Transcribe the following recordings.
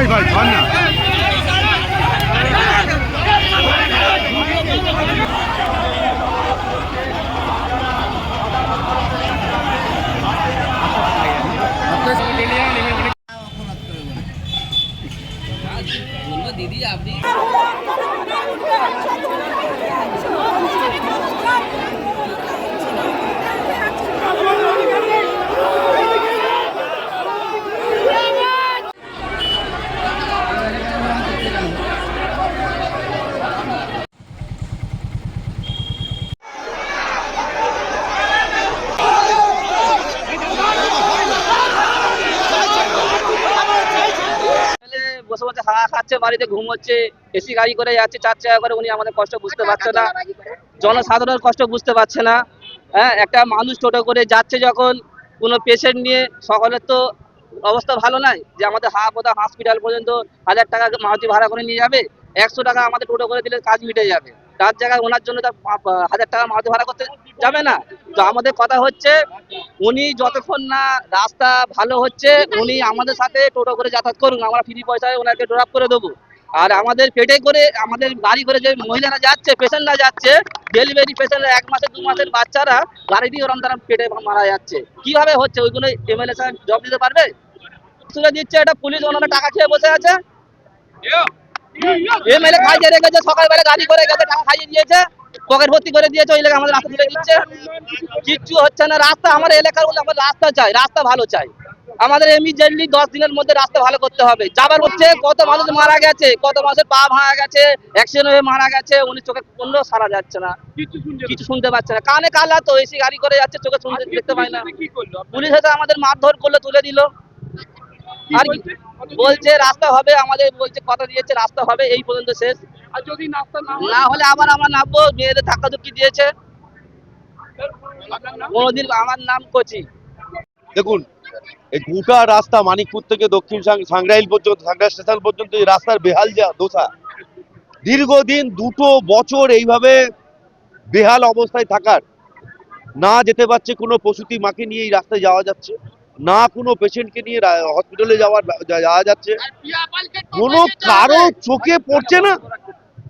ভাই ভাই ধর না। বসে হাওয়া খাচ্ছে, বাড়িতে ঘুম হচ্ছে, এসি গাড়ি করে যাচ্ছে, চার চাকা করে, উনি আমাদের কষ্ট বুঝতে পারছে না। জনসাধারণের কষ্ট বুঝতে পারছে না। হ্যাঁ একটা মানুষ টোটো করে যাচ্ছে যখন, কোনো পেশেন্ট নিয়ে, সকলের তো অবস্থা ভালো নাই যে আমাদের হা হাওয়া হসপিটাল পর্যন্ত হাজার টাকা মারুতি ভাড়া করে নিয়ে যাবে, একশো টাকা আমাদের টোটো করে দিলে কাজ মিটে যাবে। তার জায়গায় ওনার জন্য তার হাজার টাকা মারুতি ভাড়া করতে যাবে না। তো আমাদের কথা হচ্ছে, উনি যতক্ষণ না রাস্তা ভালো হচ্ছে, উনি আমাদের সাথে টোটো করে যাতায়াত করুন। আমরা ফ্রি পয়সায় ওনাকে ড্রপ করে দেবো। আর আমাদের পেটে করে, আমাদের গাড়ি করে যে মহিলারা যাচ্ছে, পেশেন্টরা যাচ্ছে ডেলিভারি পেশেন্ট এক মাসের দু মাসের বাচ্চারা গাড়ি দিয়ে ওরম তারা পেটে মারা যাচ্ছে। কীভাবে হচ্ছে? ওইগুলো এমএলএ সাহেব জব দিতে পারবে? দিচ্ছে এটা পুলিশ ওনারা টাকা খেয়ে বসে আছে। এমএলএ খাইয়ে রেখেছে সকালবেলা গাড়ি করে গেছে টাকা খাইয়ে দিয়েছে পকেট ভর্তি করে দিয়েছে ওই আমাদের রাস্তা তুলে দিচ্ছে। কিচ্ছু হচ্ছে না রাস্তা আমার এলাকার বলে আমার রাস্তা চাই রাস্তা ভালো চাই। আমাদের ইমিডিয়েটলি দশ দিনের মধ্যে রাস্তা ভালো করতে হবে। যাবার হচ্ছে কত মানুষ মারা গেছে কত মানুষের পা ভাঙা গেছে অ্যাক্সিডেন্ট হয়ে মারা গেছে উনি চোখে কোনো সারা যাচ্ছে না। কিছু শুনতে পাচ্ছে না। কানে কালা তো এসি গাড়ি করে যাচ্ছে চোখে শুনতে দেখতে পায় না। পুলিশ এসে আমাদের মারধর করলে তুলে দিল। আর বলছে? রাস্তা হবে আমাদের বলছে কথা দিয়েছে রাস্তা হবে এই পর্যন্ত শেষ। আর যদি নাস্তা না না হলে আবার আমার নামবো মেয়েদের ধাক্কা ধুক্কি দিয়েছে। কোনোদিন আমার নাম কচি। দেখুন এই গোটা রাস্তা মানিকপুর থেকে দক্ষিণ সাং- সাংগ্রাইল পর্যন্ত সাংগ্রাইল স্টেশন পর্যন্ত এই রাস্তার বেহাল যা দোষা। দীর্ঘদিন দুটো বছর এইভাবে বেহাল অবস্থায় থাকার। না যেতে পারছে কোনো প্রসূতি মাকে নিয়ে এই রাস্তায় যাওয়া যাচ্ছে। না কোনো পেশেন্টকে নিয়ে হসপিটালে যাওয়ার যাওয়া যাচ্ছে। কোনো কারও চোখে পড়ছে না।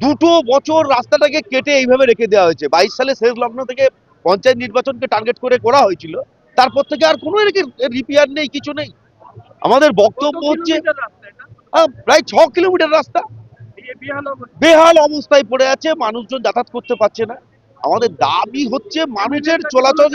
দুটো বছর রাস্তাটাকে কেটে এইভাবে রেখে দেওয়া হয়েছে। বাইশ সালে শেষ লগ্ন থেকে পঞ্চায়েত নির্বাচনকে টার্গেট করে করা হয়েছিল। তারপর থেকে আর কোনো রিপেয়ার নেই কিছু নেই। আমাদের বক্তব্য হচ্ছে প্রায় ছ কিলোমিটার রাস্তা। বেহাল অবস্থায় পড়ে আছে মানুষজন যাতায়াত করতে পারছে না। আমাদের দাবি হচ্ছে মানুষের চলাচল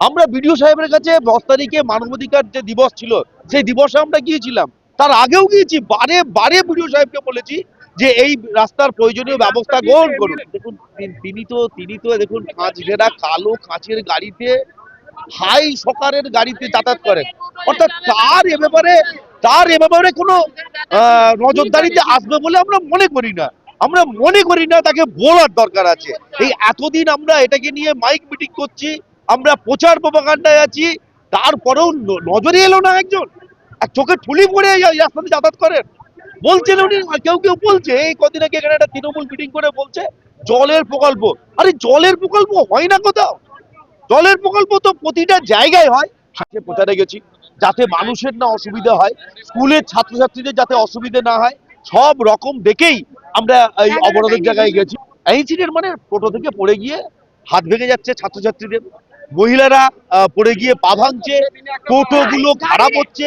আমরা বিডিও সাহেবের কাছে দশ তারিখে মানবাধিকার যে দিবস ছিল সেই দিবসে আমরা গিয়েছিলাম। তার আগেও গিয়েছি বারে বারে বিডিও সাহেবকে বলেছি যে এই রাস্তার প্রয়োজনীয় ব্যবস্থা গ্রহণ করুন। দেখুন তিনি তো তিনি তো দেখুন কাঁচ ঘেরা কালো কাঁচের গাড়িতে হাই সকারের গাড়িতে যাতায়াত করেন। অর্থাৎ তার এ ব্যাপারে তার এ ব্যাপারে কোনো আহ, নজরদারিতে আসবে বলে আমরা মনে করি না। আমরা মনে করি না তাকে বলার দরকার আছে। এই এতদিন আমরা এটাকে নিয়ে মাইক মিটিং করছি আমরা প্রচার প্রপাগান্ডায় আছি তারপরেও নজরে এলো না একজন। আর চোখে ঠুলি পড়ে এই রাস্তাতে যাতায়াত করেন। বলছেন উনি কেউ কেউ বলছে এই কদিন আগে এখানে একটা তৃণমূল মিটিং করে বলছে জলের প্রকল্প। আরে জলের প্রকল্প হয় না কোথাও। জলের প্রকল্প তো প্রতিটা জায়গায় হয়। হাতে প্রচারে গেছি যাতে মানুষের না অসুবিধা হয় স্কুলের ছাত্রছাত্রীদের যাতে অসুবিধা না হয় সব রকম দেখেই আমরা এই অবরোধের জায়গায় গেছি। ইনসিডেন্ট মানে টোটো থেকে পড়ে গিয়ে হাত ভেঙে যাচ্ছে ছাত্রছাত্রীদের। মহিলারা পড়ে গিয়ে পা ভাঙছে টোটো গুলো খারাপ হচ্ছে।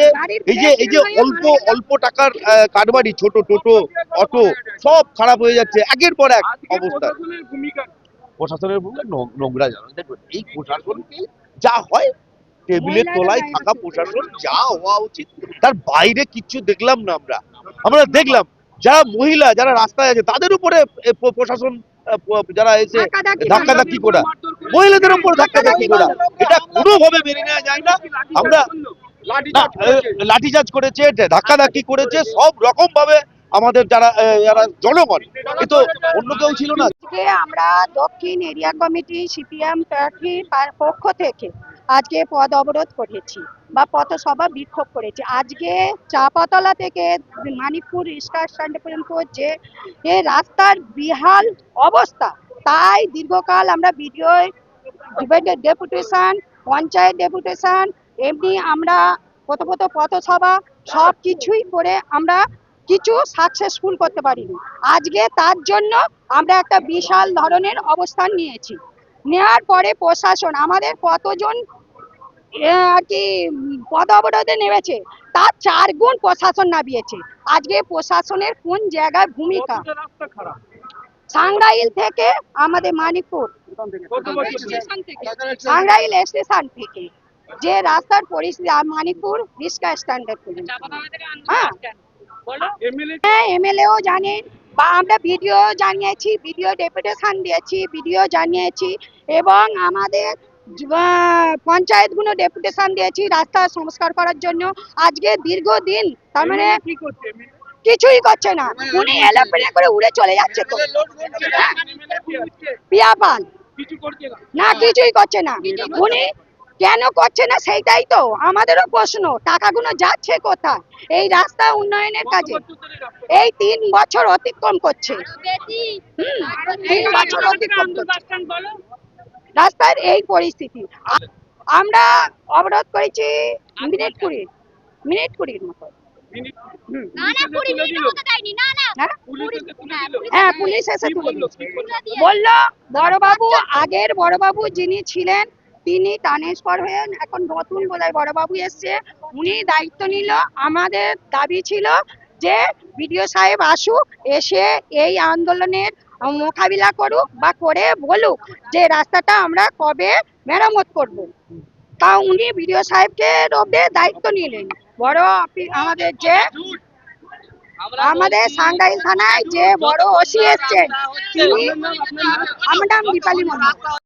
এই যে এই যে অল্প অল্প টাকার কারবারি ছোট টোটো অটো সব খারাপ হয়ে যাচ্ছে। একের পর এক অবস্থা। প্রশাসনের ভূমিকা নোংরা জানো। দেখুন এই প্রশাসনকে যা হয় টেবিলের তলায় থাকা প্রশাসন যা হওয়া উচিত তার বাইরে কিচ্ছু দেখলাম না আমরা। আমরা দেখলাম যারা মহিলা যারা রাস্তায় আছে তাদের উপরে প্রশাসন আহ, যারা এসে ধাক্কা ধাক্কি করা। মহিলাদের উপর ধাক্কা ধাক্কি করা এটা কোনোভাবে মেনে নেওয়া যায় না। আমরা লাঠিচার্জ করেছে। ধাক্কা ধাক্কি করেছে সব রকম ভাবে আমাদের যারা যারা জনগণ এ তো অন্য কেউ ছিল না। আমরা দক্ষিণ এরিয়া কমিটি সিপিএম প্রার্থীর পক্ষ থেকে আজকে পদ অবরোধ করেছি বা পথসভা বিক্ষোভ করেছি। আজকে চাপাতলা থেকে মানিকপুর স্টার স্ট্যান্ড পর্যন্ত যে এ রাস্তার বিহাল অবস্থা তাই দীর্ঘকাল আমরা বিডিও ডেপুটেশন, পঞ্চায়েত ডেপুটেশন, এমনি আমরা প্রথমত পথসভা, সব কিছুই করে আমরা কিছু সাকসেসফুল করতে পারিনি। আজকে তার জন্য আমরা একটা বিশাল ধরনের অবস্থান নিয়েছি। নেওয়ার পরে প্রশাসন, আমাদের কতজন আর কি, পদ অবরোধে নেমেছে, তার চার গুণ প্রশাসন নামিয়েছে। আজকে প্রশাসনের কোন জায়গায় ভূমিকা? সাংরাইল থেকে আমাদের মানিকপুর। সাংরাইল স্টেশন থেকে। যে রাস্তার পরিস্থিতি মানিকপুর রিক্সা স্ট্যান্ডার্ড হ্যাঁ। হ্যাঁ এমএলএও জানেন, বা আমরা ভিডিও জানিয়েছি, ভিডিও ডেপুটেশন দিয়েছি, ভিডিও জানিয়েছি, এবং আমাদের পঞ্চায়েতগুলো ডেপুটেশন দিয়েছি রাস্তা সংস্কার করার জন্য। আজকে দীর্ঘদিন, তার মানে? কিছুই করছে না। উনি এলোপ্লেনে করে উড়ে চলে যাচ্ছে তো। হ্যাঁ? পিয়া পাল কিছু করছে না। না কিছুই করছে না। উনি কেন করছে না সেইটাই তো আমাদেরও প্রশ্ন। টাকাগুলো যাচ্ছে কোথায়? এই রাস্তা উন্নয়নের কাজে? এই তিন বছর অতিক্রম করছে। হুম, তিন বছর অতিক্রম করছে। রাস্তার এই পরিস্থিতি। আমরা অবরোধ করেছি মিনিট কুড়ি মিনিট কুড়ির মতো। হ্যাঁ? পুলিশ এসে তুলে হ্যাঁ, দিল। পুলিশ হ্যাঁ পুলিশ এসে কি তুলে বলল? দিয়েছে। কি বলল? বলল বড়বাবু আগের বড়বাবু যিনি ছিলেন তিনি ট্রান্সফার হয়ে এখন নতুন বোধহয় বড়বাবু এসছে উনি দায়িত্ব নিল। আমাদের দাবি ছিল যে বিডিও সাহেব আসুক এসে এই আন্দোলনের মোকাবিলা করুক বা করে বলুক যে রাস্তাটা আমরা কবে মেরামত করব। তা উনি বিডিও সাহেবকে রবে দায়িত্ব নিলেন। বড় আমাদের যে আমাদের সাংগাইল থানায় যে বড় ওসি এসছেন, তিনি? আমার নাম দীপালি মন্ডল